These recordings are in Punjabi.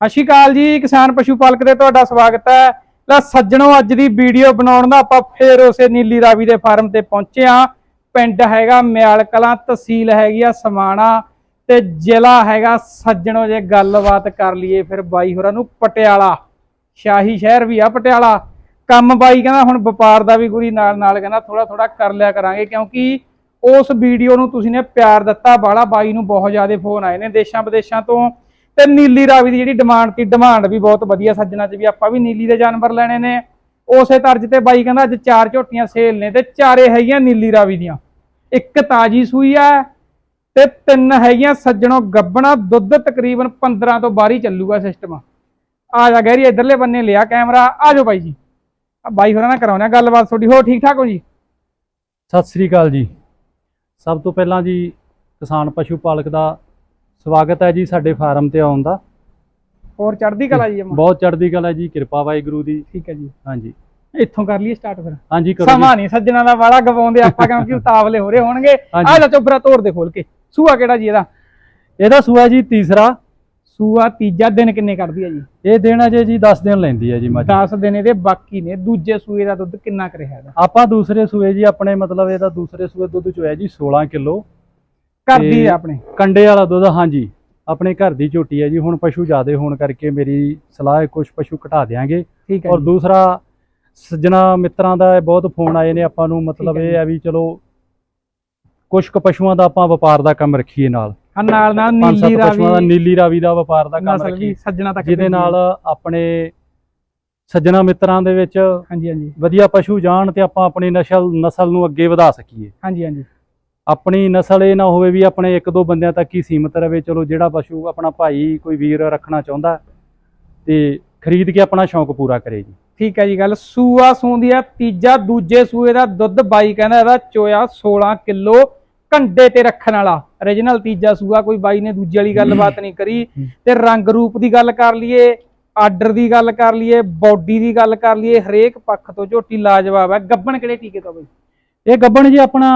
ਸਤਿ ਸ਼੍ਰੀ ਅਕਾਲ ਜੀ, ਕਿਸਾਨ ਪਸ਼ੂ ਪਾਲਕ ਤੇ ਤੁਹਾਡਾ ਸਵਾਗਤ ਹੈ। ਲੈ ਸੱਜਣੋ, ਅੱਜ ਦੀ ਵੀਡੀਓ ਬਣਾਉਣ ਦਾ ਆਪਾਂ ਫੇਰ ਉਸੇ ਨੀਲੀ ਰਾਵੀ ਦੇ ਫਾਰਮ ਤੇ ਪਹੁੰਚੇ ਆ ਪਿੰਡ ਹੈਗਾ ਮਿਆਲ ਕਲਾਂ ਤਹਿਸੀਲ ਹੈਗੀ ਆ ਸਮਾਣਾ ਤੇ ਜ਼ਿਲ੍ਹਾ ਹੈਗਾ ਸੱਜਣੋ, ਜੇ ਗੱਲਬਾਤ ਕਰ ਲਈਏ ਫਿਰ ਬਾਈ ਹੋਰਾਂ ਨੂੰ, ਪਟਿਆਲਾ, ਸ਼ਾਹੀ ਸ਼ਹਿਰ ਵੀ ਆ ਪਟਿਆਲਾ। ਕੰਮ ਬਾਈ ਕਹਿੰਦਾ ਹੁਣ ਵਪਾਰ ਦਾ ਵੀ ਗੁਰੀ ਨਾਲ ਨਾਲ ਕਹਿੰਦਾ ਥੋੜਾ ਥੋੜਾ ਕਰ ਲਿਆ ਕਰਾਂਗੇ ਕਿਉਂਕਿ ਉਸ ਵੀਡੀਓ ਨੂੰ ਤੁਸੀਂ ਨੇ ਪਿਆਰ ਦਿੱਤਾ ਬਾਲਾ ਬਾਈ ਨੂੰ ਬਹੁਤ ਜ਼ਿਆਦਾ ਫੋਨ ਆਏ ਨੇ ਦੇਸ਼ਾਂ ਵਿਦੇਸ਼ਾਂ ਤੋਂ। ਤੇ ਨੀਲੀ ਰਾਵੀ ਦੀ ਜਿਹੜੀ ਡਿਮਾਂਡ ਤੀ ਡਿਮਾਂਡ ਵੀ ਬਹੁਤ ਵਧੀਆ ਸੱਜਣਾ ਚ ਵੀ ਆਪਾਂ ਵੀ ਨੀਲੀ ਦੇ ਜਾਨਵਰ ਲੈਣੇ ਨੇ। ਉਸੇ ਤਰਜ ਤੇ ਬਾਈ ਕਹਿੰਦਾ ਅੱਜ ਚਾਰ ਝੋਟੀਆਂ ਸੇਲ ਨੇ ਤੇ ਚਾਰੇ ਹੈਗੀਆਂ ਨੀਲੀ ਰਾਵੀ ਦੀਆਂ। ਇੱਕ ਤਾਜੀ ਸੂਈ ਆ ਤੇ ਤਿੰਨ ਹੈਗੀਆਂ ਸੱਜਣੋ ਗੱਬਣਾ, ਦੁੱਧ ਤਕਰੀਬਨ 15 ਤੋਂ 12 ਚੱਲੂਗਾ ਸਿਸਟਮ ਆ ਜਾ ਗੈਰੀ ਇਧਰਲੇ ਬੰਨੇ ਲਿਆ ਕੈਮਰਾ, ਆ ਜਾਓ ਬਾਈ ਜੀ। ਆ ਬਾਈ ਹੋਰਾਂ ਨਾਲ ਕਰਾਉਣਾ ਗੱਲਬਾਤ ਤੁਹਾਡੀ। ਹੋ ਠੀਕ ਠਾਕ ਹੋ ਜੀ? ਸਤਿ ਸ੍ਰੀ ਅਕਾਲ ਜੀ। ਸਭ ਤੋਂ ਪਹਿਲਾਂ ਜੀ ਕਿਸਾਨ ਪਸ਼ੂ ਪਾਲਕ ਦਾ ਸਵਾਗਤ ਹੈ ਜੀ ਸਾਡੇ ਫਾਰਮ ਤੇ ਆਉਣ ਦਾ। ਹੋਰ ਚੜ੍ਹਦੀ ਕਲਾ ਜੀ? ਬਹੁਤ ਚੜ੍ਹਦੀ ਕਲਾ ਜੀ ਕਿਰਪਾ ਵਾਹਿਗੁਰੂ ਦੀ। ਠੀਕ ਹੈ ਜੀ। ਹਾਂਜੀ। ਇੱਥੋਂ ਕਰ ਲਈਏ ਸਟਾਰਟ ਫਿਰ। ਹਾਂਜੀ ਕਰੋ ਸਮਾਂ ਨਹੀਂ ਸੱਜਣਾ ਦਾ ਵਾਲਾ ਗਵਾਉਂਦੇ ਆਪਾਂ ਕਿਉਂਕਿ ਉਤਾਵਲੇ ਹੋ ਰਹੇ ਹੋਣਗੇ। ਹਾਂਜੀ। ਆ ਜਾ ਚੋਬਰਾ ਤੋੜ ਦੇ ਖੋਲ ਕੇ। ਸੂਆ ਕਿਹੜਾ ਜੀ ਇਹਦਾ? ਇਹਦਾ ਸੂਆ ਜੀ ਤੀਸਰਾ। ਸੂਆ ਤੀਜਾ ਦਿਨ ਕਿੰਨੇ ਕੱਢਦੀ ਹੈ ਜੀ? ਇਹ ਦਿਨ ਅਜੇ ਜੀ 10 ਦਿਨ ਲੈਂਦੀ ਹੈ ਜੀ ਮੱਝ। 10 ਦਿਨ ਇਹਦੇ ਬਾਕੀ ਨੇ। ਦੂਜੇ ਸੂਏ ਦਾ ਦੁੱਧ ਕਿੰਨਾ ਕੁ ਰਿਹਾ ਇਹਦਾ? ਆਪਾਂ ਦੂਸਰੇ ਸੂਏ ਜੀ ਆਪਣੇ ਮਤਲਬ ਇਹਦਾ ਦੂਸਰੇ ਸੂਏ ਦੁੱਧ ਚ ਹੋਇਆ ਜੀ 16 ਕਿਲੋ। ਤੇ ਹੈ ਆਪਣੇ? ਕੰਡੇ ਵਾਲਾ ਦੁੱਧ ਹਾਂਜੀ। ਆਪਣੇ ਘਰ ਦੀ ਝੋਟੀ ਹੈ ਜੀ। ਹੁਣ ਪਸ਼ੂ ਜ਼ਿਆਦੇ ਹੋਣ ਕਰਕੇ ਮੇਰੀ ਸਲਾਹ ਹੈ ਕੁਝ ਪਸ਼ੂ ਘਟਾ ਹੈ ਔਰ ਦੂਸਰਾ ਸੱਜਣਾ ਮਿੱਤਰਾਂ ਦਾ ਬਹੁਤ ਫੋਨ ਆਏ ਨੇ ਆਪਾਂ ਨੂੰ ਮਤਲਬ ਇਹ ਹੈ ਵੀ ਚਲੋ ਕੁਝ ਕੁ ਪਸ਼ੂਆਂ ਦਾ ਆਪਾਂ ਵਪਾਰ ਦਾ ਕੰਮ ਰੱਖੀਏ ਨਾਲ। ਨਾਲ ਨਾਲ ਨੀਲੀ ਪਸ਼ੂਆਂ ਦਾ ਰਾਵੀ ਨੀਲੀ ਰਾਵੀ ਦਾ ਵਪਾਰ ਦਾ ਕੰਮ ਰੱਖੀਏ। ਸੱਜਣਾ ਤੱਕ ਜਿਹਦੇ। ਨਾਲ ਆਪਣੇ ਸੱਜਣਾ ਮਿੱਤਰਾਂ ਦੇ ਵਿੱਚ ਹਾਂਜੀ ਹਾਂਜੀ। ਵਧੀਆ ਪਸ਼ੂ ਜਾਣ ਤੇ ਆਪਾਂ ਆਪਣੀ ਨਸਲ ਨਸਲ ਨੂੰ ਅੱਗੇ ਵਧਾ ਸਕੀਏ। ਹਾਂਜੀ ਹਾਂਜੀ। ਆਪਣੀ ਨਸਲ ਇਹ ਨਾ ਹੋਵੇ ਵੀ ਆਪਣੇ ਇੱਕ ਦੋ ਬੰਦਿਆਂ ਤੱਕ ਹੀ ਸੀਮਤ ਰਵੇ। ਚਲੋ ਜਿਹੜਾ ਪਸ਼ੂ ਆਪਣਾ ਭਾਈ ਕੋਈ ਵੀਰ ਰੱਖਣਾ ਚਾਹੁੰਦਾ ਤੇ ਖਰੀਦ ਕੇ ਆਪਣਾ ਸ਼ੌਂਕ ਪੂਰਾ ਕਰੇ ਜੀ। ਠੀਕ ਹੈ ਜੀ ਗੱਲ। ਸੂਆ ਸੂੰਦੀ ਆ ਤੀਜਾ ਦੂਜੇ ਸੂਏ ਦਾ ਦੁੱਧ ਬਾਈ ਕਹਿੰਦਾ ਇਹਦਾ ਚੋਇਆ 16 ਕਿਲੋ ਕੰਡੇ ਤੇ ਰੱਖਣ ਵਾਲਾ। Origignal ਤੀਜਾ ਸੂਆ ਕੋਈ ਬਾਈ ਨੇ ਦੂਜੇ ਵਾਲੀ ਗੱਲਬਾਤ ਨਹੀਂ ਕਰੀ। ਤੇ ਰੰਗ ਰੂਪ ਦੀ ਗੱਲ ਕਰ ਲਈਏ ਆਰਡਰ ਦੀ ਗੱਲ ਕਰ ਲਈਏ ਬਾਡੀ ਦੀ ਗੱਲ ਕਰ ਲਈਏ ਹਰੇਕ ਪੱਖ ਤੋਂ ਝੋਟੀ ਲਾਜਵਾਬ ਹੈ। ਗੱਬਣ ਕਿਹੜੇ ਟੀਕੇ ਤੋਂ ਬਈ? ਇਹ ਗੱਬਣ ਜੀ ਆਪਣਾ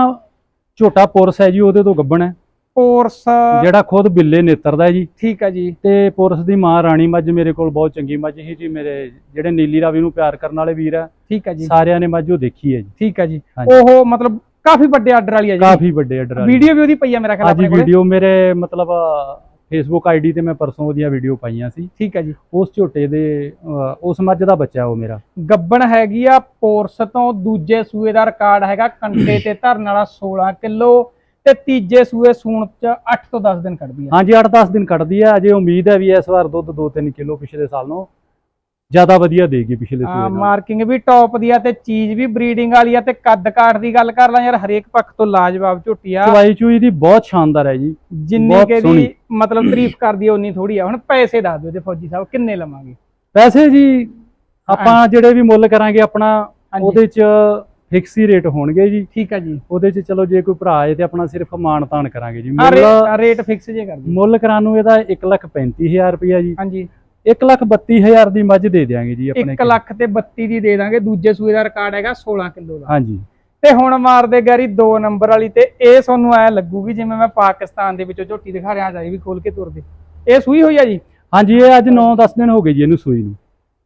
ਝੋਟਾ ਪੁਰਸ ਹੈ ਜੀ ਉਹਦੇ ਤੋਂ ਗੱਬਣ ਹੈ। ਕੋਰਸ ਜਿਹੜਾ ਖੁਦ ਬਿੱਲੇ ਨੇਤਰ ਦਾ ਹੈ ਜੀ। ਠੀਕ ਹੈ ਜੀ। ਤੇ ਪੁਰਸ ਦੀ ਮਾਂ ਰਾਣੀ ਮੱਝ ਮੇਰੇ ਕੋਲ ਬਹੁਤ ਚੰਗੀ ਮੱਝ ਸੀ ਜੀ ਮੇਰੇ ਜਿਹੜੇ ਨੀਲੀ ਰਾਵੀ ਨੂੰ ਪਿਆਰ ਕਰਨ ਵਾਲੇ ਵੀਰ ਆ। ਠੀਕ ਹੈ ਜੀ। ਸਾਰਿਆਂ ਨੇ ਮੱਝ ਉਹ ਦੇਖੀ ਹੈ ਜੀ। ਠੀਕ ਹੈ ਜੀ। ਉਹ ਮਤਲਬ ਕਾਫੀ ਵੱਡੇ ਆਰਡਰ ਵਾਲੀ ਹੈ ਜੀ। ਕਾਫੀ ਵੱਡੇ ਆਰਡਰ ਆ ਵੀਡੀਓ ਵੀ ਉਹਦੀ ਪਈ ਆ ਮੇਰਾ ਖਿਆਲ ਆਪਣੇ ਕੋਲੇ। ਵੀਡੀਓ ਮੇਰੇ ਮਤਲਬ ਫੇਸਬੁੱਕ ਆਈਡੀ ਤੇ ਮੈਂ ਪਰਸੋਂ ਉਹਦੀਆਂ ਵੀਡੀਓ ਪਾਈਆਂ ਸੀ। ਠੀਕ ਹੈ ਜੀ। ਉਸ ਝੋਟੇ ਦੇ ਉਸ ਮੱਝ ਦਾ ਬੱਚਾ ਉਹ ਮੇਰਾ। ਗੱਬਣ ਹੈਗੀ ਆ ਪੋਰਸ ਤੋਂ ਦੂਜੇ ਸੂਏ ਦਾ ਰਿਕਾਰਡ ਹੈਗਾ ਕੰਡੇ ਤੇ ਧਰਨ ਵਾਲਾ 16 ਕਿਲੋ ਤੇ ਤੀਜੇ ਸੂਏ ਸੂਣ ਚ 8 ਤੋਂ 10 ਦਿਨ ਕੱਢਦੀ ਆ। ਹਾਂਜੀ 8-10 ਦਿਨ ਕੱਢਦੀ ਹੈ ਅਜੇ ਉਮੀਦ ਹੈ ਵੀ ਇਸ ਵਾਰ ਦੁੱਧ 2-3 ਕਿਲੋ ਪਿਛਲੇ ਸਾਲ ਨਾਲੋਂ ਜ਼ਿਆਦਾ ਵਧੀਆ ਦੇਗੀ ਪਿਛਲੇ ਸੂਏ ਨਾਲੋਂ। ਮਾਰਕਿੰਗ ਵੀ ਟੌਪ ਦੀ ਆ ਤੇ ਚੀਜ਼ ਵੀ ਬਰੀਡਿੰਗ ਵਾਲੀ ਆ ਤੇ ਕੱਦ ਕਾਠ ਦੀ ਗੱਲ ਕਰ ਲਾਂ ਯਾਰ ਹਰੇਕ ਪੱਖ ਤੋਂ ਲਾਜਵਾਬ ਝੋਟੀ ਆ। ਚਵਾਈ ਚੂਈ ਦੀ ਬਹੁਤ ਸ਼ਾਨਦਾਰ ਹੈ ਜੀ ਜਿੰਨੀ ਬਹੁਤ ਕਿ ਦੀ। ਮਤਲਬ ਤਾਰੀਫ ਕਰਦੀ ਆ ਉਨੀ ਥੋੜੀ ਆ। ਹੁਣ ਪੈਸੇ ਦੱਸ ਦਿਓ ਤੇ ਫੌਜੀ ਸਾਹਿਬ ਕਿੰਨੇ ਲਵਾਂਗੇ? ਪੈਸੇ ਜੀ ਆਪਾਂ ਜਿਹੜੇ ਵੀ ਮੁੱਲ ਕਰਾਂਗੇ ਆਪਣਾ ਹਾਂਜੀ। ਉਹਦੇ ਚ ਫਿਕਸ ਹੀ ਰੇਟ ਹੋਣਗੇ ਜੀ। ਠੀਕ ਆ ਜੀ। ਉਹਦੇ ਚ ਚਲੋ ਜੇ ਕੋਈ ਭਰਾ ਆਏ ਤੇ ਆਪਣਾ ਸਿਰਫ ਮਾਣ ਤਾਣ ਕਰਾਂਗੇ ਜੀ। ਮੁੱਲ ਰੇਟ ਰੇਟ ਫਿਕਸ ਜੇ ਕਰ ਦਿਓ ਮੁੱਲ ਕਰਾਉਣ ਨੂੰ ਇਹਦਾ 135000 ਰੁਪਇਆ ਜੀ। ਹਾਂਜੀ। 132000 ਦੀ ਮੱਝ ਦੇ ਦਿਆਂਗੇ ਜੀ ਆਪਣੇ 1 ਲੱਖ ਤੇ 32 ਦੀ ਦੇ ਦਾਂਗੇ। ਦੂਜੇ ਸੂਏ ਦਾ ਰਿਕਾਰਡ ਹੈਗਾ 16 ਕਿਲੋ ਦਾ। ਹਾਂਜੀ। ਤੇ ਹੁਣ ਮਾਰਦੇ ਗੈਰੀ 2 ਨੰਬਰ ਵਾਲੀ ਤੇ ਇਹ ਤੁਹਾਨੂੰ ਐ ਲੱਗੂਗੀ ਜਿਵੇਂ ਮੈਂ ਪਾਕਿਸਤਾਨ ਦੇ ਵਿੱਚੋਂ ਝੋਟੀ ਦਿਖਾ ਰਿਹਾ ਜਾਈ ਵੀ ਖੋਲ ਕੇ ਤੁਰਦੇ। ਇਹ ਸੂਈ ਹੋਈ ਆ ਜੀ? ਹਾਂਜੀ ਇਹ ਅੱਜ 9-10 ਦਿਨ ਹੋ ਗਏ ਜੀ ਇਹਨੂੰ ਸੂਈ ਨੂੰ।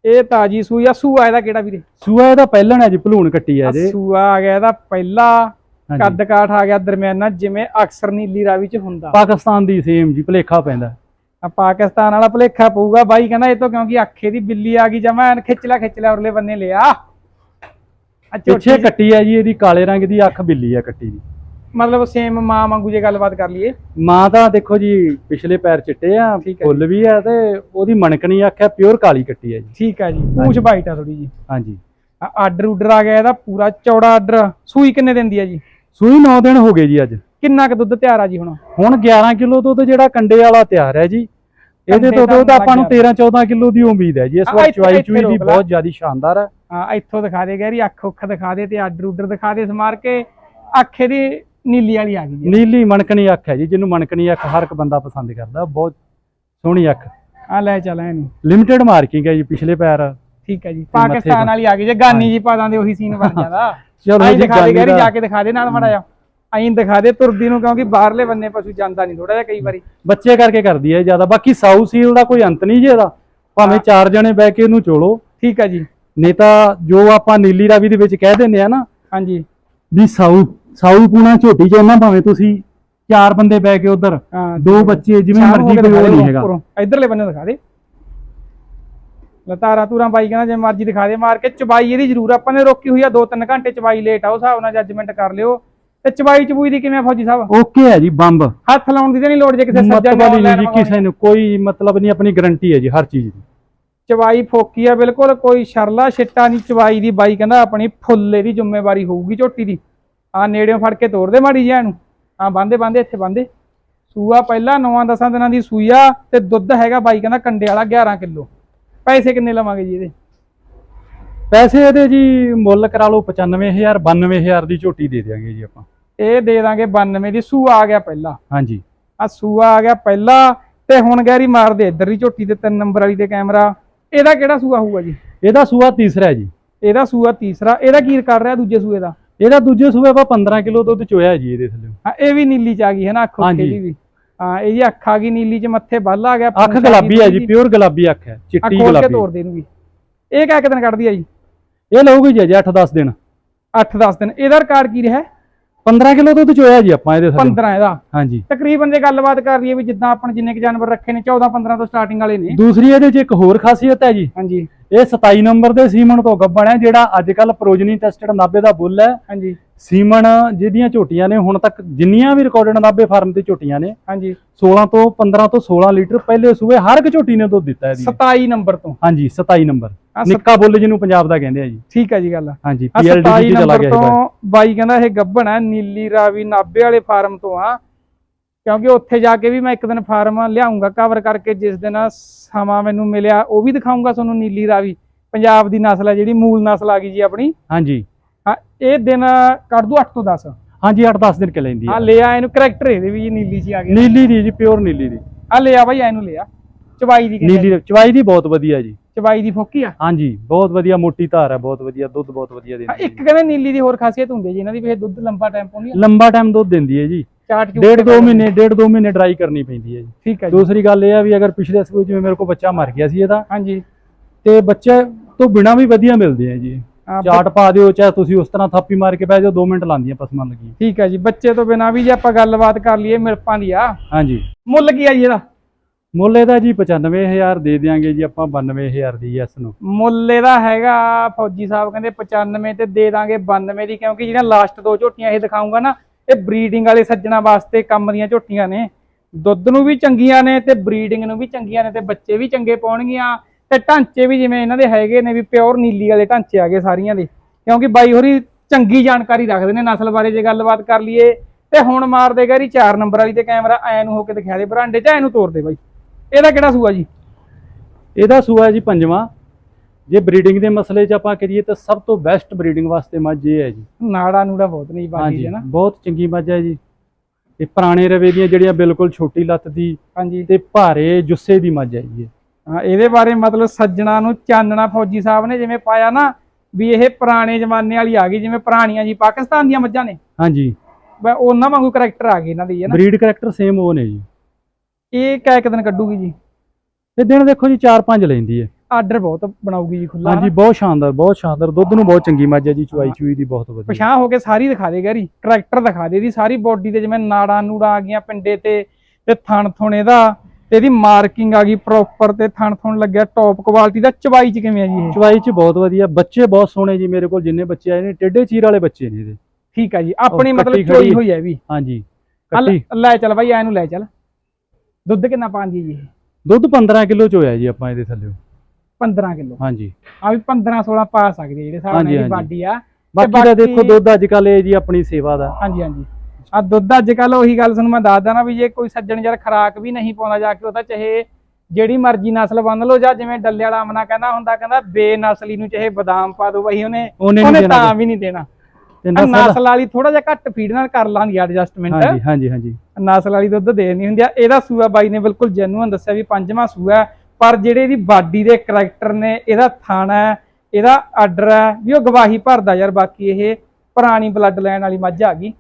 ਇਹ ਤਾਜੀ ਸੂਈ ਆ। ਸੂਆ ਇਹਦਾ ਕਿਹੜਾ ਵੀਰੇ? ਸੂਆ ਇਹਦਾ ਪਹਿਲਣ ਹੈ ਜੀ ਭਲੂਣ ਕੱਟੀ ਆਹ ਜੀ ਸੂਆ ਆ ਗਿਆ ਇਹਦਾ ਪਹਿਲਾ। ਕੱਦ ਕਾਠ ਆ ਗਿਆ ਦਰਮਿਆਨਾ ਜਿਵੇਂ ਅਕਸਰ ਨੀਲੀ ਰਾਵੀ ਚ ਹੁੰਦਾ। ਪਾਕਿਸਤਾਨ ਦੀ ਸੇਮ ਜੀ ਭਲੇਖਾ ਪੈਂਦਾ। ਆ ਪਾਕਿਸਤਾਨ ਵਾਲਾ ਭਲੇਖਾ ਪਊਗਾ ਬਾਈ ਕਹਿੰਦਾ ਇਹ ਤੋਂ ਕਿਉਂਕਿ ਅੱਖੇ ਦੀ ਬਿੱਲੀ ਆ ਗਈ ਜਮਾ ਐਨ ਖਿੱਚ ਲੈ ਖਿੱਚ ਲੈ ਉਰਲੇ ਬੰਨੇ ਲਿਆ। ਆ ਪਿੱਛੇ ਕੱਟੀ ਹੈ ਜੀ ਇਹਦੀ ਕਾਲੇ ਰੰਗ ਦੀ ਅੱਖ ਬਿੱਲੀ ਹੈ ਕੱਟੀ ਦੀ। ਮਤਲਬ ਸੇਮ ਮਾਂ ਵਾਂਗੂ ਜੇ ਗੱਲਬਾਤ ਕਰ ਲਈਏ। ਮਾਂ ਤਾਂ ਦੇਖੋ ਜੀ ਪਿਛਲੇ ਪੈਰ ਚਿੱਟੇ ਆ ਫੁੱਲ ਵੀ ਆ ਤੇ ਉਹਦੀ ਮਣਕਣੀ ਅੱਖ ਪਿਓਰ ਕਾਲੀ ਕੱਟੀ ਹੈ ਜੀ। ਠੀਕ ਆ ਜੀ ਪੂਛ ਬਾਈਟ ਆ ਥੋੜੀ ਜੀ ਹਾਂਜੀ। ਆਰਡਰ ਉਡਰ ਆ ਗਿਆ ਇਹਦਾ ਪੂਰਾ ਚੌੜਾ ਆਰਡਰ ਸੂਈ ਕਿੰਨੇ ਦਿਨ ਦੀ ਆ ਜੀ? ਸੂਈ 9 ਦਿਨ ਹੋ ਗਏ ਜੀ ਅੱਜ। ਕਿੰਨਾ ਕੁ ਦੁੱਧ ਤਿਆਰ ਆ ਜੀ ਹੁਣ? ਹੁਣ 11 ਕਿਲੋ ਦੁੱਧ ਜਿਹੜਾ ਕੰਡੇ ਵਾਲਾ ਤਿਆਰ ਹੈ ਜੀ। ਇਹਦੇ ਤੋਂ ਦਾ ਦੁੱਧ ਆਪਾਂ ਨੂੰ ਲੱਗ 13 14 ਕਿਲੋ ਦੀ ਉਮੀਦ ਹੈ ਜੀ। ਇਸ ਵਾਰ ਇੱਥੇ ਚੂਈ ਦੀ ਲਾ। ਬਹੁਤ ਜ਼ਿਆਦਾ ਸ਼ਾਨਦਾਰ ਹੈ। ਹਾਂ ਇੱਥੋਂ ਦਿਖਾ ਦੇ ਗੈਰੀ ਅੱਖ ਉੱਖ ਦਿਖਾ ਦੇ ਤੇ ਆਰਡਰ ਉਡਰ ਦਿਖਾ ਦੇ ਸਮਾਰ ਕੇ। ਅੱਖ ਇਹਦੀ ਨੀਲੀ ਵਾਲੀ ਆ ਗਈ ਨੀਲੀ ਮਣਕਣੀ ਅੱਖ ਹੈ ਜੀ ਜਿਹਨੂੰ ਮਣਕਣੀ ਅੱਖ ਹਰ ਇੱਕ ਬੰਦਾ ਪਸੰਦ ਕਰਦਾ। ਬਹੁਤ ਸੋਹਣੀ ਅੱਖ। ਆ ਲੈ ਚੱਲ ਐ। ਨਹੀਂ ਲਿਮਟਿਡ ਮਾਰਕਿੰਗ ਹੈ ਜੀ ਪਿਛਲੇ ਪੈਰ। ਠੀਕ ਹੈ ਜੀ। ਪਾਕਿਸਤਾਨ। ਵਾਲੀ ਆ ਗਈ ਜੇ ਗਾਨੀ ਜੀ ਪਾ ਦਾਂਦੇ ਉਹੀ ਸੀਨ ਬਣ ਜਾਂਦਾ। ਚਲੋ ਜੀ ਦਿਖਾ ਦੇ ਗਾਨੀ ਦਾ- ਜਾ ਕੇ ਦਿਖਾ ਦੇ ਨਾਲ ਮੜਾ ਜਾ ਆਈ ਦਿਖਾ ਦੇ ਤੁਰਦੀ ਨੂੰ ਕਿਉਂਕਿ ਬਾਹਰਲੇ ਬੰਨੇ ਪਸ਼ੂ ਜਾਂਦਾ ਨਹੀਂ ਥੋੜਾ ਜਿਹਾ ਕਈ ਵਾਰੀ। ਬੱਚੇ ਕਰਕੇ ਕਰਦੀ ਹੈ ਜ਼ਿਆਦਾ। ਬਾਕੀ ਸਾਊ ਸੀਲ ਦਾ ਕੋਈ ਅੰਤ ਨਹੀਂ ਜੀ ਇਹਦਾ। ਭਾਵੇਂ ਚਾਰ ਜਣੇ ਬਹਿ ਕੇ ਇਹਨੂੰ ਚੋਲੋ। ਠੀਕ ਹੈ ਜੀ। ਨਹੀਂ ਤਾਂ ਜੋ ਆਪਾਂ ਨੀਲੀ ਰਾਵੀ ਦੇ ਵਿੱਚ ਕਹਿ ਦਿੰਦੇ ਆ ਨਾ ਹਾਂਜੀ। ਵੀ ਸਾਊ ਸਾਊ ਪੂਣਾ ਝੋਟੀ ਚ ਉਹਨਾਂ ਭਾਵੇਂ ਤੁਸੀਂ ਚਾਰ ਬੰਦੇ ਬਹਿ ਕੇ ਉਧਰ ਦੋ ਬੱਚੇ ਜਿਵੇਂ ਮਰਜ਼ੀ ਕੋਈ ਉਹ ਨਹੀਂ ਹੈਗਾ। ਇੱਧਰਲੇ ਬੰਨੇ ਦਿਖਾ ਦੇ। ਲਤਾਰਾ ਤੂਰਾਂ ਬਾਈ ਕਹਿੰਦਾ ਜੇ ਮਰਜ਼ੀ ਦਿਖਾ ਦੇ ਮਾਰ ਕੇ। ਚਬਾਈ ਇਹਦੀ ਜ਼ਰੂਰ ਆਪਾਂ ਨੇ ਰੋਕੀ ਹੋਈ ਆ 2-3 ਘੰਟੇ ਚਬਾਈ ਲੇਟ ਆ ਉਸ ਹਿਸਾਬ ਨਾਲ ਜੱਜਮੈਂਟ ਕਰ ਲਿਓ। ਤੇ ਚਬਾਈ ਚਬੂਈ ਦੀ ਕਿਵੇਂ ਆ ਫੌਜੀ ਸਾਹਿਬ? ਓਕੇ ਹੈ ਜੀ ਬੰਬ। ਹੱਥ ਲਾਉਣ ਦੀ ਤਾਂ ਨਹੀਂ ਲੋੜ ਜੇ ਕਿਸੇ ਸੱਜਣ ਮਤਲਬ ਨਹੀਂ ਜੀ ਕਿਸੇ ਨੂੰ ਕੋਈ ਮਤਲਬ ਨਹੀਂ ਆਪਣੀ ਗਾਰੰਟੀ ਹੈ ਜੀ ਹਰ ਚੀਜ਼ ਦੀ। ਚਵਾਈ ਫੋਕੀ ਆ ਬਿਲਕੁਲ ਕੋਈ ਸ਼ਰਲਾ ਛਿੱਟਾ ਨਹੀਂ ਚਵਾਈ ਦੀ ਬਾਈ ਕਹਿੰਦਾ ਆਪਣੀ ਫੁੱਲ ਇਹਦੀ ਜ਼ਿੰਮੇਵਾਰੀ ਹੋਊਗੀ ਝੋਟੀ ਦੀ। ਆ ਨੇੜਿਓਂ ਫੜ ਕੇ ਤੋੜ ਦੇ ਮਾੜੀ ਜਿਹਾ ਇਹਨੂੰ। ਆ ਬੰਦੇ ਬੰਦੇ ਇੱਥੇ ਬੰਦੇ ਸੂਆ ਪਹਿਲਾਂ 9-10 ਦਿਨਾਂ ਦੀ ਸੂਈ ਆ ਤੇ ਦੁੱਧ ਹੈਗਾ ਬਾਈ ਕਹਿੰਦਾ ਕੰਡੇ ਵਾਲਾ 11 ਕਿਲੋ। ਪੈਸੇ ਕਿੰਨੇ ਲਵਾਂਗੇ ਜੀ ਇਹਦੇ? ਪੈਸੇ ਇਹਦੇ ਜੀ ਮੁੱਲ ਕਰਾ ਲਓ 95000 92000 ਦੀ ਝੋਟੀ ਦੇ ਦਿਆਂਗੇ ਜੀ ਆਪਾਂ। ਇਹ ਦੇ ਦਾਂਗੇ 92 ਦੀ ਸੂਆ ਆ ਗਿਆ ਪਹਿਲਾਂ। ਹਾਂਜੀ। ਆ ਸੂਆ ਆ ਗਿਆ ਪਹਿਲਾਂ ਤੇ ਹੁਣ ਗੈਰੀ ਮਾਰ ਦੇ ਇੱਧਰ ਦੀ ਝੋਟੀ ਤੇ ਤਿੰਨ ਨੰਬਰ ਵਾਲੀ ਤੇ ਕੈਮਰਾ। ਇਹਦਾ ਕਿਹੜਾ ਸੂਆ ਹੋਊਗਾ ਜੀ? ਇਹਦਾ ਸੂਆ ਤੀਸਰਾ ਹੈ ਜੀ। ਇਹਦਾ ਸੂਆ ਤੀਸਰਾ। ਇਹਦਾ ਕੀ ਕਰ ਰਿਹਾ ਦੂਜੇ ਸੂਏ ਦਾ? ਇਹਦਾ ਦੂਜੇ ਸੂਏ ਆਪਾਂ 15 ਕਿਲੋ ਦੁੱਧ ਚੋਇਆ ਜੀ ਇਹਦੇ ਥੱਲੇ। ਹਾਂ ਇਹ ਵੀ ਨੀਲੀ ਚ ਆ ਗਈ ਹੈ ਨਾ ਅੱਖ ਉੱਤੇ ਵੀ। ਹਾਂ ਇਹ ਜੀ ਅੱਖ ਆ ਗਈ ਨੀਲੀ ਚ ਮੱਥੇ ਬੱਲ ਆ ਗਿਆ ਅੱਖ ਗੁਲਾਬੀ ਹੈ ਜੀ ਪਿਓਰ ਗੁਲਾਬੀ ਅੱਖ ਹੈ ਚਿੱਟੀ ਕੇ ਗੁਲਾਬੀ। ਤੋੜ ਦੇ ਇਹਨੂੰ ਵੀ ਇਹ ਕਿਆ ਦਿਨ ਕੱਢਦੀ ਆ ਜੀ? ਇਹ ਲਊਗੀ ਜੀ ਅਜੇ 8-10 ਦਿਨ। 8-10 ਦਿਨ। ਇਹਦਾ ਰਿਕਾਰਡ ਕੀ ਰਿਹਾ? 15 ਕਿਲੋ ਦੁੱਧ ਚੋਇਆ ਜੀ ਆਪਾਂ ਇਹਦੇ ਥੱਲੇ 15 ਇਹਦਾ? ਹਾਂਜੀ। ਤਕਰੀਬਨ ਜੇ ਗੱਲਬਾਤ ਕਰ ਲਈਏ ਵੀ ਜਿੱਦਾਂ ਆਪਾਂ ਜਿੰਨੇ ਕੁ ਜਾਨਵਰ ਰੱਖੇ ਨੇ 14-15 ਤੋਂ ਸਟਾਰਟਿੰਗ ਵਾਲੇ ਨੇ। ਦੂਸਰੀ ਇਹਦੇ 'ਚ ਇੱਕ ਹੋਰ ਖਾਸੀਅਤ ਹੈ ਜੀ। ਹਾਂਜੀ। ਇਹ 27 ਨੰਬਰ ਦੇ ਸੀਮਨ ਤੋਂ ਗੱਬਣ ਹੈ ਜਿਹੜਾ ਅੱਜ ਕੱਲ ਪ੍ਰੋਜਨੀ ਟੈਸਟਡ ਨਾਬੇ ਦਾ ਬੁੱਲ ਹੈ। ਹਾਂਜੀ। ਸੀਮਨ ਜਿਹਦੀਆਂ ਝੋਟੀਆਂ ਨੇ ਹੁਣ ਤੱਕ ਜਿੰਨੀਆਂ ਵੀ ਰਿਕਾਰਡਡ ਨਾਬੇ ਫਾਰਮ ਤੇ ਝੋਟੀਆਂ ਨੇ ਹਾਂਜੀ। 16 ਤੋਂ 15 ਤੋਂ 16 ਲੀਟਰ ਪਹਿਲੇ ਸੂਏ ਹਰ ਇੱਕ ਝੋਟੀ ਨੇ ਦੁੱਧ ਦਿੱਤਾ ਇਹਦੀ। 27 ਨੰਬਰ ਤੋਂ। ਹਾਂਜੀ 27 ਨੰਬਰ। ਨਿੱਕਾ ਬੁੱਲ ਜਿਹਨੂੰ ਪੰਜਾਬ ਦਾ ਕਹਿੰਦੇ ਆ ਜੀ। ਠੀਕ ਹੈ ਜੀ ਗੱਲ। ਹਾਂਜੀ ਆ 27 ਪੀਐਲਡੀ ਚ ਚਲਾ ਗਿਆ। ਤੋਂ ਬਾਈ ਕਹਿੰਦਾ ਇਹ ਗੱਭਣ ਹੈ ਨੀਲੀ ਰਾਵੀ ਨਾਬੇ ਵਾਲੇ ਫਾਰਮ ਤੋਂ ਆ। ਕਿਉਂਕਿ ਉੱਥੇ ਜਾ ਕੇ ਵੀ ਮੈਂ ਇੱਕ ਦਿਨ ਫਾਰਮ ਲਿਆਉਂਗਾ ਕਵਰ ਕਰਕੇ ਜਿਸ ਦਿਨ ਸਮਾਂ ਮੈਨੂੰ ਮਿਲਿਆ ਉਹ ਵੀ ਦਿਖਾਉਂਗਾ ਤੁਹਾਨੂੰ ਨੀਲੀ ਰਾਵੀ। ਪੰਜਾਬ ਦੀ ਨਸਲ ਹੈ ਜਿਹੜੀ ਮੂਲ ਨਸਲ ਆ ਗਈ ਜੀ ਆਪਣੀ। ਹਾਂਜੀ। ਹਾਂ ਇਹ ਦਿਨ ਕੱਢ ਦੂ 8 ਤੋਂ 10 ਹਾਂਜੀ 8-10 ਦਿਨ ਕਿ ਲੈਂਦੀ ਆ ਹੈ ਲਿਆ ਇਹਨੂੰ ਕਰੈਕਟਰ ਇਹਦੇ ਵੀ ਜੀ ਨੀਲੀ ਚ ਆ ਗਿਆ ਨੀਲੀ ਦੀ ਜੀ ਪਿਓਰ ਨੀਲੀ ਦੀ। ਆ ਲਿਆ ਬਾਈ ਇਹਨੂੰ ਲਿਆ ਚਬਾਈ ਦੀ ਨੀਲੀ ਚਵਾਈ ਦੀ ਬਹੁਤ ਵਧੀਆ ਜੀ। ਚਬਾਈ ਦੀ ਫੋਕੀ ਆ? ਹਾਂਜੀ ਬਹੁਤ ਵਧੀਆ ਮੋਟੀ ਧਾਰ ਹੈ ਬਹੁਤ ਵਧੀਆ ਦੁੱਧ ਬਹੁਤ ਵਧੀਆ ਹਾਂ, ਦਿੰਦੀ ਇੱਕ ਕਹਿੰਦੇ ਨੀਲੀ ਦੀ ਹੋਰ ਖਾਸੀਅਤ ਹੁੰਦੀ ਹੈ ਜੀ ਇਹਨਾਂ ਦੀ ਵੀ ਇਹ ਦੁੱਧ ਲੰਬਾ ਟਾਈਮ ਪਾਉਂਦੀ ਆ। ਲੰਬਾ ਟਾਈਮ ਦੁੱਧ ਦਿੰਦੀ ਹੈ ਜੀ। ਚਾਟ ਚੂਟ ਡੇਢ ਦੋ ਮਹੀਨੇ ਡੇਢ ਦੋ ਮਹੀਨੇ ਡਰਾਈ ਕਰਨੀ ਪੈਂਦੀ ਹੈ ਜੀ। ਠੀਕ ਹੈ ਜੀ। ਦੂਸਰੀ ਗੱਲ ਇਹ ਆ ਵੀ ਅਗਰ ਪਿਛਲੇ ਸੂਏ ਜਿਵੇਂ ਮੇਰੇ ਕੋਲ ਬੱਚਾ ਮਰ ਗਿਆ ਸੀ ਇਹਦਾ ਹਾਂਜੀ। ਤੇ ਬੱਚੇ ਤੋਂ ਬਿਨਾ ਵੀ ਵਧੀਆ ਮਿਲਦੇ ਆ ਜੀ। ਚਾਟ ਪਾ ਦਿਓ ਚਾਹੇ ਤੁਸੀਂ ਉਸ ਤਰ੍ਹਾਂ ਥਾਪੀ ਮਾਰ ਕੇ ਬਹਿ ਜਾਓ 2 ਮਿੰਟ ਲਾਉਂਦੀਆਂ ਪਸਮਾਂ ਲੱਗੀਆਂ। ਠੀਕ ਹੈ ਜੀ ਬੱਚੇ ਤੋਂ ਬਿਨਾ ਵੀ ਜੇ ਆਪਾਂ ਗੱਲਬਾਤ ਕਰ ਲਈਏ ਮਿਲਪਾਂ ਦੀ ਆ। ਹਾਂਜੀ। ਮੁੱਲ ਕੀ ਆ ਜੀ ਇਹਦਾ? ਮੁੱਲ ਇਹਦਾ ਜੀ 95000 ਦੇ ਦਿਆਂਗੇ ਜੀ ਆਪਾਂ 92000 ਦੀ ਇਸ ਨੂੰ। ਮੁੱਲ ਇਹਦਾ ਹੈਗਾ, ਫੌਜੀ ਸਾਹਿਬ ਕਹਿੰਦੇ 95 ਤੇ ਦੇ ਦਾਂਗੇ 92 ਦੀ, ਕਿਉਂਕਿ ਜਿਹੜਾ ਲਾਸਟ ਦੋ ਝੋਟੀਆਂ ਇਹ ਦਿਖਾਉਂਗਾ ਨਾ, ਇਹ ਬਰੀਡਿੰਗ ਵਾਲੇ ਸੱਜਣਾ ਵਾਸਤੇ ਕੰਮ ਦੀਆਂ ਝੋਟੀਆਂ ਨੇ। ਦੁੱਧ ਨੂੰ ਵੀ ਚੰਗੀਆਂ ਨੇ ਤੇ ਬਰੀਡਿੰਗ ਨੂੰ ਵੀ ਚੰਗੀਆਂ ਨੇ ਤੇ ਬੱਚੇ ਵੀ ਚੰਗੇ ਪਾਉਣਗੀਆਂ। ਤੇ ਢਾਂਚੇ ਵੀ ਜਿਵੇਂ ਇਹਨਾਂ ਦੇ ਹੈਗੇ ਨੇ ਵੀ ਪਿਓਰ ਨੀਲੀ ਵਾਲੇ ਢਾਂਚੇ ਆ ਗਏ ਸਾਰੀਆਂ ਦੇ। ਕਿਉਂਕਿ ਬਾਈ ਹੋਰੀ ਚੰਗੀ ਜਾਣਕਾਰੀ ਰੱਖਦੇ ਨੇ ਨਸਲ ਬਾਰੇ ਜੇ ਗੱਲਬਾਤ ਕਰ ਲਈਏ। ਤੇ ਹੁਣ ਮਾਰ ਦੇ ਜੀ 4 ਨੰਬਰ ਵਾਲੀ ਤੇ ਕੈਮਰਾ ਐ ਨੂੰ ਹੋ ਕੇ ਦਿਖਾ ਦੇ, ਬਰਾਂਡੇ 'ਚ ਐ ਨੂੰ ਤੋੜ ਦੇ ਬਾਈ। ਇਹਦਾ ਕਿਹੜਾ ਸੂਆ ਜੀ? ਇਹਦਾ ਸੂਆ ਜੀ ਪੰਜਵਾਂ। ਜੇ ਬਰੀਡਿੰਗ ਦੇ ਮਸਲੇ 'ਚ ਆਪਾਂ ਕਰੀਏ ਤਾਂ ਸਭ ਤੋਂ ਬੈਸਟ ਬਰੀਡਿੰਗ ਵਾਸਤੇ ਮੱਝ ਇਹ ਹੈ ਜੀ। ਨਾੜਾ ਨੂੜਾ ਬਹੁਤ ਨਹੀਂ ਹਾਂਜੀ ਹੈ ਨਾ? ਬਹੁਤ ਚੰਗੀ ਮੱਝ ਹੈ ਜੀ। ਇਹ ਪੁਰਾਣੇ ਰਵੇ ਦੀਆਂ ਜਿਹੜੀਆਂ ਬਿਲਕੁਲ ਛੋਟੀ ਲੱਤ ਦੀ ਹਾਂਜੀ। ਤੇ ਭਾਰੇ ਜੁੱਸੇ ਦੀ ਮੱਝ ਹੈ ਜੀ। ਹਾਂ ਇਹਦੇ ਬਾਰੇ ਮਤਲਬ ਸੱਜਣਾ ਨੂੰ ਚਾਨਣਾ ਫੌਜੀ ਸਾਹਿਬ ਨੇ ਜਿਵੇਂ ਪਾਇਆ ਨਾ ਵੀ ਇਹ ਪੁਰਾਣੇ ਜ਼ਮਾਨੇ ਵਾਲੀ ਆ ਗਈ ਜਿਵੇਂ ਪੁਰਾਣੀਆਂ ਜੀ ਪਾਕਿਸਤਾਨ ਦੀਆਂ ਮੱਝਾਂ ਨੇ। ਹਾਂਜੀ। ਉਹਨਾਂ ਵਾਂਗੂ ਕਰੈਕਟਰ ਆ ਗਏ ਇਹਨਾਂ ਦੀ ਹੈ ਨਾ? ਬਰੀਡ ਕਰੈਕਟਰ ਸੇਮ ਉਹ ਨੇ ਜੀ। ਇਹ ਕਹਿ ਇੱਕ ਦਿਨ ਕੱਢੂਗੀ ਜੀ? ਇਹ ਦਿਨ ਦੇਖੋ ਜੀ 4-5 ਲੈਂਦੀ ਹੈ। ਆਰਡਰ ਬਹੁਤ ਬਣਾਉਗੀ ਜੀ ਖੁੱਲਾ ਹਾਂਜੀ ਬਹੁਤ ਸ਼ਾਨਦਾਰ ਬਹੁਤ ਸ਼ਾਨਦਾਰ। ਦੁੱਧ ਨੂੰ ਬਹੁਤ ਚੰਗੀ ਮੱਝ ਹੈ ਜੀ ਚੁਆਈ ਚੂਈ ਦੀ ਬਹੁਤ ਵਧੀਆ। ਪਛਾਂ ਹੋ ਕੇ ਸਾਰੀ ਦਿਖਾ ਦੇ ਗੈਰੀ ਕਰੈਕਟਰ ਦਿਖਾ ਦੇ ਦੀ ਸਾਰੀ ਬੋਡੀ ਤੇ ਜਿਵੇਂ ਨਾੜਾਂ ਨੂੜਾਂ ਆ ਗਈਆਂ ਪਿੰਡੇ ਤੇ ਤੇ ਥਣ ਥੁਣ ਇਹਦਾ ਤੇ ਇਹਦੀ ਮਾਰਕਿੰਗ ਆ ਗਈ ਪ੍ਰੋਪਰ ਤੇ ਥਣ ਥੁਣ ਲੱਗਿਆ ਟੌਪ ਕੁਆਲਿਟੀ ਦਾ। ਚਵਾਈ ਚ ਕਿਵੇਂ ਆ ਜੀ ਇਹ? ਚੁਆਈ ਚ ਬਹੁਤ ਵਧੀਆ। ਬੱਚੇ ਬਹੁਤ ਸੋਹਣੇ ਜੀ ਮੇਰੇ ਕੋਲ ਜਿੰਨੇ ਬੱਚੇ ਆਏ ਨੇ ਟੇਡੇ ਚੀਰ ਵਾਲੇ ਬੱਚੇ ਨੇ ਇਹਦੇ। ਠੀਕ ਆ ਜੀ ਆਪਣੀ ਮਤਲਬ ਚੋਈ ਹੋਈ ਹੈ ਵੀ। ਹਾਂਜੀ ਲੈ- ਚੱਲ ਬਾਈ ਐਨੂੰ ਲੈ ਚੱਲ। ਦੁੱਧ ਕਿੰਨਾ ਪਾਉਂਦੀ ਜੀ ਇਹ? ਦੁੱਧ 15 ਕਿਲੋ ਚ ਹੋਇਆ ਜੀ ਆਪਾਂ ਇਹਦੇ ਥੱਲੇ। 15 ਕਿਲੋ। ਹਾਂਜੀ। ਆ ਵੀ 15 16 ਪਾ ਸਕਦੇ ਜਿਹੜੇ ਨਾਲ ਹਾਂਜੀ, ਹਾਂਜੀ। ਬਾਡੀ ਆ। ਬਾਕੀ ਦਾ ਦੇਖੋ ਦੁੱਧ ਅੱਜ ਕੱਲ ਇਹ ਜੀ ਆਪਣੀ ਸੇਵਾ ਦਾ। ਹਾਂਜੀ ਹਾਂਜੀ। ਆ ਦੁੱਧ ਅੱਜ ਕੱਲ ਉਹੀ ਗੱਲ ਤੁਹਾਨੂੰ ਮੈਂ ਦੱਸਦਾ ਨਾ ਵੀ ਜੇ ਕੋਈ ਸੱਜਣ ਯਾਰ ਖਰਾਕ ਵੀ ਨਹੀਂ ਪਾਉਂਦਾ ਜਾ ਕੇ ਉਹ ਤਾਂ ਚਾਹੇ ਜਿਹੜੀ ਮਰਜ਼ੀ ਨਸਲ ਬੰਨ ਲਓ ਜਾਂ ਜਿਵੇਂ ਡੱਲੇ ਵਾਲਾ ਅਮਨਾ ਕਹਿੰਦਾ ਹੁੰਦਾ ਕਹਿੰਦਾ ਬੇਨਸਲੀ ਨੂੰ ਚਾਹੇ ਬਦਾਮ ਪਾ ਦੋ ਬਈ ਉਹਨੇ ਉਹਨੇ ਨਹੀਂ ਉਹਨੇ ਦੇਣਾ ਤਾਂ ਵੀ ਨਹੀਂ ਦੇਣਾ। ਨਸਲ? ਵਾਲੀ ਥੋੜਾ ਜਿਹਾ ਘੱਟ ਫੀਡ ਨਾਲ ਕਰ ਲਾਂਗੇ ਐਡਜਸਟਮੈਂਟ ਹਾਂਜੀ ਹਾਂਜੀ ਹਾਂਜੀ। ਨਸਲ ਵਾਲੀ ਦੁੱਧ ਦੇ ਨਹੀਂ ਹੁੰਦੀ। ਆ ਇਹਦਾ ਸੂਆ ਬਾਈ ਨੇ ਬਿਲਕੁਲ ਜੈਨੂਅਨ ਦੱਸਿਆ ਵੀ ਪੰਜਵਾਂ ਸੂਆ ਹੈ, ਪਰ ਜਿਹੜੇ ਇਹਦੀ ਬਾਡੀ ਦੇ ਕਰੈਕਟਰ ਨੇ ਇਹਦਾ ਥਾਣਾ ਹੈ ਇਹਦਾ ਆਰਡਰ ਹੈ ਵੀ ਉਹ ਗਵਾਹੀ ਭਰਦਾ ਯਾਰ ਬਾਕੀ ਇਹ ਪੁਰਾਣੀ ਬਲੱਡ ਲਾਈਨ ਵਾਲੀ ਮੱਝ ਆ ਗਈ।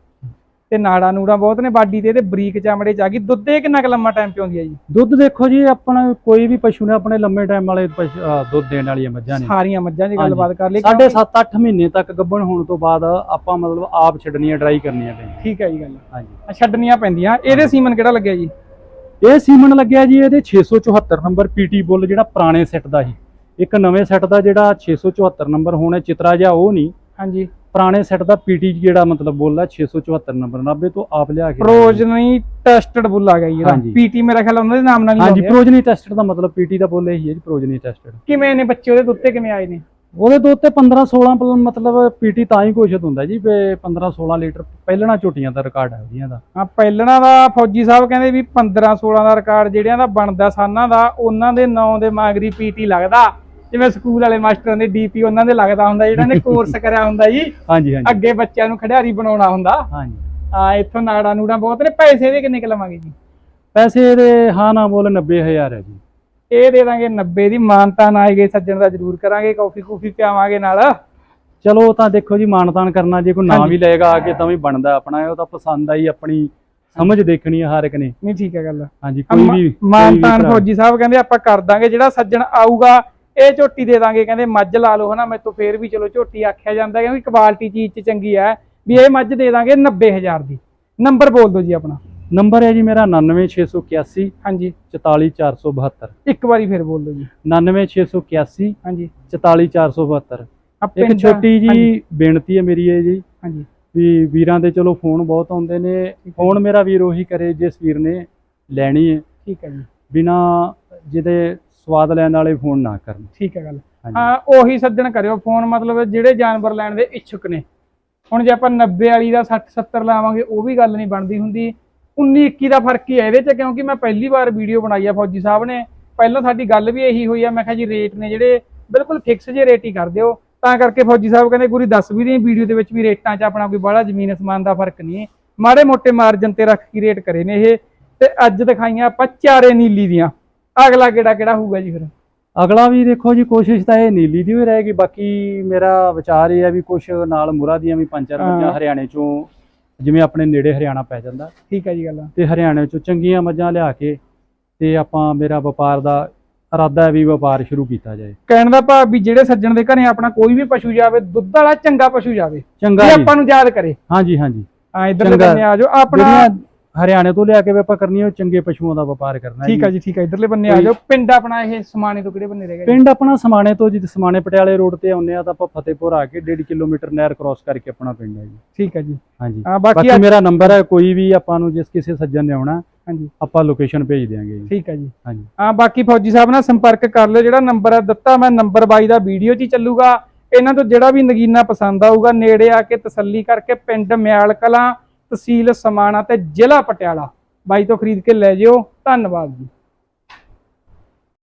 ਤੇ ਨਾੜਾ ਨੂੜਾ ਬਹੁਤ ਨੇ ਬਾਡੀ ਤੇ ਇਹਦੇ ਬਰੀਕ ਚਮੜੇ ਚ ਆ ਗਈ। ਦੁੱਧ ਇਹ ਕਿੰਨਾ ਕੁ ਲੰਮਾ ਟਾਈਮ ਆਉਂਦੀ ਹੈ ਜੀ? ਦੁੱਧ ਦੇਖੋ ਜੀ ਆਪਣਾ ਕੋਈ ਵੀ ਪਸ਼ੂ ਨੇ ਆਪਣੇ ਲੰਮੇ ਟਾਈਮ ਵਾਲੇ ਪਸ਼ੂ- ਅਹ ਦੁੱਧ ਦੇਣ ਵਾਲੀਆਂ ਮੱਝਾਂ ਨੇ। ਸਾਰੀਆਂ ਮੱਝਾਂ ਦੀ। ਗੱਲਬਾਤ ਕਰ ਲਈ। ਸਾਢੇ 7-8 ਮਹੀਨੇ ਤੱਕ ਗੱਭਣ ਹੋਣ ਤੋਂ ਬਾਅਦ ਆਪਾਂ ਮਤਲਬ ਆਪ ਛੱਡਣੀਆਂ ਡਰਾਈ ਕਰਨੀਆਂ ਪੈਂਦੀਆਂ ਠੀਕ ਹੈ ਜੀ ਗੱਲ। ਹਾਂਜੀ। ਆ ਛੱਡਣੀਆਂ ਪੈਂਦੀਆਂ। ਇਹਦੇ ਸੀਮਨ ਕਿਹੜਾ ਲੱਗਿਆ ਜੀ? ਇਹ ਸੀਮਨ ਲੱਗਿਆ ਜੀ ਇਹਦੇ 674 ਨੰਬਰ ਪੀਟੀ ਬੁੱਲ ਜਿਹੜਾ ਪੁਰਾਣੇ ਸੈੱਟ ਦਾ ਸੀ। ਇੱਕ ਨਵੇਂ ਸੈੱਟ ਦਾ ਜਿਹੜਾ 674 ਨੰਬਰ ਹੋਣਾ ਚਿਤਰਾ ਜਿਹਾ ਉਹ ਨਹੀਂ। ਹਾਂਜੀ। ਪੁਰਾਣੇ ਸੈੱਟ ਦਾ ਪੀਟੀ ਜਿਹੜਾ ਮਤਲਬ ਬੁੱਲ ਹੈ 674 ਨੰਬਰ 90 ਤੋਂ ਆਪ ਲਿਆ ਕੇ ਪ੍ਰੋਜਨੀ ਟੈਸਟਡ ਬੁੱਲ ਆ ਗਿਆ ਜੀ ਹਾਂਜੀ। ਪੀਟੀ ਮੇਰਾ ਖਿਆਲ ਉਹਨਾਂ ਦੇ ਨਾਮ ਨਾਲ ਹੀ ਹਾਂਜੀ ਲਾਉਂਦੇ ਆ। ਪ੍ਰੋਜਨੀ ਟੈਸਟਡ ਦਾ ਮਤਲਬ ਪੀਟੀ ਦਾ ਬੁੱਲ ਇਹੀ ਹੈ ਜੀ ਪ੍ਰੋਜਨੀ ਟੈਸਟਡ ਕਿਵੇਂ ਨੇ ਬੱਚੇ ਉਹਦੇ ਦੁੱਤੇ ਕਿਵੇਂ ਆਏ ਨੇ? ਉਹਦੇ ਤੇ 15 16 ਪਲ- ਮਤਲਬ ਪੀਟੀ ਤਾਂ ਹੀ ਘੋਸ਼ਿਤ ਹੁੰਦਾ ਜੀ ਵੀ 15 16 ਲੀਟਰ ਪਹਿਲਣਾ ਝੋਟੀਆਂ ਦਾ ਰਿਕਾਰਡ ਹੈ ਉਹਦੀਆਂ ਦਾ। ਆ ਪਹਿਲਣਾ ਦਾ ਫੌਜੀ ਸਾਹਿਬ ਕਹਿੰਦੇ ਵੀ 15 16 ਦਾ ਰਿਕਾਰਡ ਜਿਹੜਿਆਂ ਦਾ ਬਣਦਾ ਸਾਨਾਂ ਦਾ ਉਹਨਾਂ ਦੇ ਨਾਂ ਦੇ ਮਾਗਰੀ ਪੀਟੀ ਲੱਗਦਾ। ਜਿਵੇਂ ਸਕੂਲ ਵਾਲੇ ਮਾਸਟਰਾਂ ਦੇ ਡੀਪੀ ਉਹਨਾਂ ਦੇ ਲੱਗਦਾ ਹੁੰਦਾ ਜਿਹੜਾ ਨੇ ਕੋਰਸ ਕਰਿਆ ਹੁੰਦਾ ਜੀ। ਹਾਂਜੀ ਹਾਂਜੀ। ਅੱਗੇ ਬੱਚਿਆਂ ਨੂੰ ਖਿਡਾਰੀ ਬਣਾਉਣਾ ਹੁੰਦਾ। ਹਾਂਜੀ। ਆ ਇੱਥੋਂ ਨਾੜਾ ਨੂੜਾ ਬਹੁਤ ਨੇ। ਪੈਸੇ ਦੇ ਕਿੰਨੇ ਕੁ ਲਵਾਂਗੇ ਜੀ? ਪੈਸੇ ਦੇ ਹਾਂ ਨਾ ਮੁੱਲ 90000 ਹੈ ਜੀ। ਇਹ ਦੇ ਦਾਂਗੇ 90 ਦੀ ਮਾਨਤਾ ਨਾ ਆਏਗੇ ਸੱਜਣ ਦਾ ਜ਼ਰੂਰ ਕਰਾਂਗੇ ਕਾਫੀ ਕੂਫੀ ਪਿਆਵਾਂਗੇ ਨਾਲ। ਚਲੋ ਤਾਂ ਦੇਖੋ ਜੀ ਮਾਨਤਾਨ ਕਰਨਾ ਜੇ ਕੋਈ ਨਾਂ ਹਾਂਜੀ। ਵੀ ਲਏਗਾ ਆ ਕੇ ਤਾਂ ਵੀ ਬਣਦਾ ਆਪਣਾ ਉਹ ਤਾਂ ਪਸੰਦ ਆਈ ਆਪਣੀ। ਸਮਝ ਦੇਖਣੀ ਹੈ ਹਰ ਇੱਕ ਨੇ। ਨਹੀਂ ਠੀਕ ਹੈ ਗੱਲ। ਹਾਂਜੀ ਕੋਈ ਵੀ ਮਾਨਤਾਨ ਫੌਜੀ ਸਾਹਿਬ ਕਹਿੰਦੇ ਆਪਾਂ ਕਰ ਦਾਂਗੇ ਜਿਹੜਾ ਸੱਜਣ ਆਊਗਾ ਇਹ ਝੋਟੀ ਦੇ ਦਾਂਗੇ ਕਹਿੰਦੇ ਮੱਝ ਲਾ ਲਓ ਹਨਾ ਮੈਥੋਂ ਫੇਰ ਵੀ ਚਲੋ ਝੋਟੀ ਆਖਿਆ ਜਾਂਦਾ ਕਿਉਂਕਿ ਕੁਆਲਿਟੀ ਚੀਜ਼ 'ਚ ਚੰਗੀ ਹੈ ਵੀ ਇਹ ਮੱਝ ਦੇ ਦਾਂਗੇ 90000 ਦੀ। ਨੰਬਰ ਬੋਲ ਦਿਓ ਜੀ ਆਪਣਾ। ਨੰਬਰ ਹੈ ਜੀ ਮੇਰਾ 99681 ਹਾਂਜੀ। 44472 ਇੱਕ ਵਾਰੀ ਫੇਰ ਬੋਲ ਦਿਓ ਜੀ। 99681 ਹਾਂਜੀ। 44472 ਆ ਇੱਕ ਛੋਟੀ ਜੀ ਬੇਨਤੀ ਹੈ ਮੇਰੀ ਇਹ ਜੀ ਹਾਂਜੀ। ਵੀ ਵੀਰਾਂ ਦੇ ਚਲੋ ਫੋਨ ਬਹੁਤ ਆਉਂਦੇ ਨੇ ਫੋਨ ਮੇਰਾ ਵੀਰ ਉਹੀ ਕਰੇ ਜਿਸ ਵੀਰ ਨੇ ਲੈਣੀ ਹੈ। ਠੀਕ ਹੈ ਜੀ। ਬਿਨਾ ਜਿਹਦੇ ਸਵਾਦ ਲੈਣ ਵਾਲੇ ਫੋਨ ਨਾ ਕਰਨ। ਠੀਕ ਹੈ ਗੱਲ। ਹਾਂ ਉਹੀ ਸੱਜਣ ਕਰਿਓ ਫੋਨ ਮਤਲਬ ਜਿਹੜੇ ਜਾਨਵਰ ਲੈਣ ਦੇ ਇੱਛੁਕ ਨੇ। ਹੁਣ ਜੇ ਆਪਾਂ 90 ਵਾਲੀ ਦਾ 60 70 ਲਾਵਾਂਗੇ ਉਹ ਵੀ ਗੱਲ ਨਹੀਂ ਬਣਦੀ ਹੁੰਦੀ। 19 21 ਦਾ ਫ਼ਰਕ ਹੀ ਹੈ ਇਹਦੇ 'ਚ ਕਿਉਂਕਿ ਮੈਂ ਪਹਿਲੀ ਵਾਰ ਵੀਡੀਓ ਬਣਾਈ ਆ ਫੌਜੀ ਸਾਹਿਬ ਨੇ। ਪਹਿਲਾਂ ਸਾਡੀ ਗੱਲ ਵੀ ਇਹੀ ਹੋਈ ਆ ਮੈਂ ਕਿਹਾ ਜੀ ਰੇਟ ਨੇ ਜਿਹੜੇ ਬਿਲਕੁਲ ਫਿਕਸ ਜੇ ਰੇਟ ਹੀ ਕਰ ਦਿਓ। ਤਾਂ ਕਰਕੇ ਫੌਜੀ ਸਾਹਿਬ ਕਹਿੰਦੇ ਗੁਰੀ ਦੱਸ ਵੀ ਦੀ ਵੀਡੀਓ ਦੇ ਵਿੱਚ ਵੀ ਰੇਟਾਂ 'ਚ ਆਪਣਾ ਕੋਈ ਬੜਾ ਜ਼ਮੀਨ ਅਸਮਾਨ ਦਾ ਫ਼ਰਕ ਨਹੀਂ। ਮਾੜੇ ਮੋਟੇ ਮਾਰਜਨ ਤੇ ਰੱਖ ਕੇ ਰੇਟ ਕਰੇ ਨੇ ਇਹ। ਤੇ ਅੱਜ ਦਿਖਾਈਆਂ ਆਪਾਂ ਚਾਰੇ ਨੀਲੀ ਦੀਆਂ। ਅਗਲਾ ਕਿਹੜਾ ਕਿਹੜਾ ਹੋਊਗਾ ਜੀ ਫਿਰ? ਅਗਲਾ ਵੀ ਦੇਖੋ ਜੀ ਕੋਸ਼ਿਸ਼ ਤਾਂ ਇਹ ਨੀਲੀ ਦੀ ਹੋਈ ਰਹੇਗੀ ਬਾਕੀ ਮੇਰਾ ਵਿਚਾਰ ਇਹ ਹੈ ਵੀ ਕੁਝ ਨਾਲ ਮੁਰਾ ਦੀਆਂ ਵੀ ਪੰਜ ਚਾਰ ਮੱਝਾਂ। ਹਰਿਆਣੇ ਚੋਂ ਜਿਵੇਂ ਆਪਣੇ ਨੇੜੇ ਹਰਿਆਣਾ ਪੈ ਜਾਂਦਾ। ਠੀਕ ਹੈ ਜੀ ਗੱਲ। ਤੇ ਹਰਿਆਣੇ ਚੋਂ ਚੰਗੀਆਂ ਮੱਝਾਂ ਲਿਆ ਕੇ ਤੇ ਆਪਾਂ ਮੇਰਾ ਵਪਾਰ ਦਾ ਇਰਾਦਾ ਵੀ ਵਪਾਰ ਸ਼ੁਰੂ ਕੀਤਾ ਜਾਏ। ਕਹਿਣ ਦਾ ਭਾਵ ਵੀ ਜਿਹੜੇ ਸੱਜਣ ਦੇ ਘਰੇ ਆਪਣਾ ਕੋਈ ਵੀ ਪਸ਼ੂ ਜਾਵੇ ਦੁੱਧ ਵਾਲਾ ਚੰਗਾ ਪਸ਼ੂ ਜਾਵੇ ਚੰਗਾ ਜੇ। ਆਪਾਂ ਨੂੰ ਯਾਦ ਕਰੇ। ਹਾਂਜੀ ਹਾਂਜੀ। ਆ ਇਧਰਲੇ ਚੰਗਾ। ਬੰਨੇ ਆ ਜਾਓ ਆਪਣਾ ਹਰਿਆਣੇ ਤੋਂ ਲਿਆ ਕੇ ਵੀ ਆਪਾਂ ਕਰਨੀਆਂ ਉਹ ਚੰਗੇ ਪਸ਼ੂਆਂ ਦਾ ਵਪਾਰ ਕਰਨਾ ਠੀਕ ਆ ਜੀ। ਠੀਕ ਆ ਇਧਰਲੇ ਬੰਨੇ ਆ ਜਾਓ। ਪਿੰਡ ਆਪਣਾ ਇਹ ਸਮਾਣੇ ਤੋਂ ਕਿਹੜੇ ਬੰਨੇ ਰਹੇਗਾ ਜੀ ਪਿੰਡ ਆਪਣਾ ਸਮਾਣੇ ਤੋਂ ਜਿੱਥੇ ਸਮਾਣੇ ਪਟਿਆਲੇ ਰੋਡ ਤੇ ਆਉਂਦੇ ਆ ਤਾਂ ਆਪਾਂ ਫਤਿਹਪੁਰ ਆ ਕੇ 1.5 ਕਿਲੋਮੀਟਰ ਨਹਿਰ ਕ੍ਰਾਸ ਕਰਕੇ ਆਪਣਾ ਪਿੰਡ ਹੈ ਜੀ। ਠੀਕ ਆ ਜੀ। ਹਾਂਜੀ। ਆ ਬਾਕੀ ਮੇਰਾ ਨੰਬਰ ਹੈ ਕੋਈ ਵੀ ਆਪਾਂ ਨੂੰ ਜਿਸ ਕਿਸੇ ਸੱਜਣ ਨੇ ਆਉਣਾ ਹਾਂਜੀ। ਆਪਾਂ ਲੋਕੇਸ਼ਨ ਭੇਜ ਦਿਆਂਗੇ ਜੀ। ਠੀਕ ਆ ਜੀ। ਹਾਂਜੀ। ਆ ਬਾਕੀ ਫੌਜੀ ਸਾਹਿਬ ਨਾਲ ਸੰਪਰਕ ਕਰ ਲਿਓ ਜਿਹੜਾ ਨੰਬਰ ਆ ਦਿੱਤਾ ਮੈਂ ਨੰਬਰ 22 ਦਾ ਵੀਡੀਓ 'ਚ ਹੀ ਚੱਲੂਗਾ। ਇਹਨਾਂ ਤੋਂ ਜਿਹੜਾ ਵੀ ਨਗੀਨਾ ਪਸੰਦ ਆਊਗਾ ਨੇੜੇ ਆ ਕੇ ਤਸੱਲੀ ਕਰਕੇ ਪਿੰਡ ਮਿਆਲ ਕਲਾਂ ਤਹਿਸੀਲ ਸਮਾਣਾ ਤੇ ਜ਼ਿਲ੍ਹਾ ਪਟਿਆਲਾ। ਬਾਈ ਤੋਂ ਖਰੀਦ ਕੇ ਲੈ ਜਿਓ। ਧੰਨਵਾਦ ਜੀ।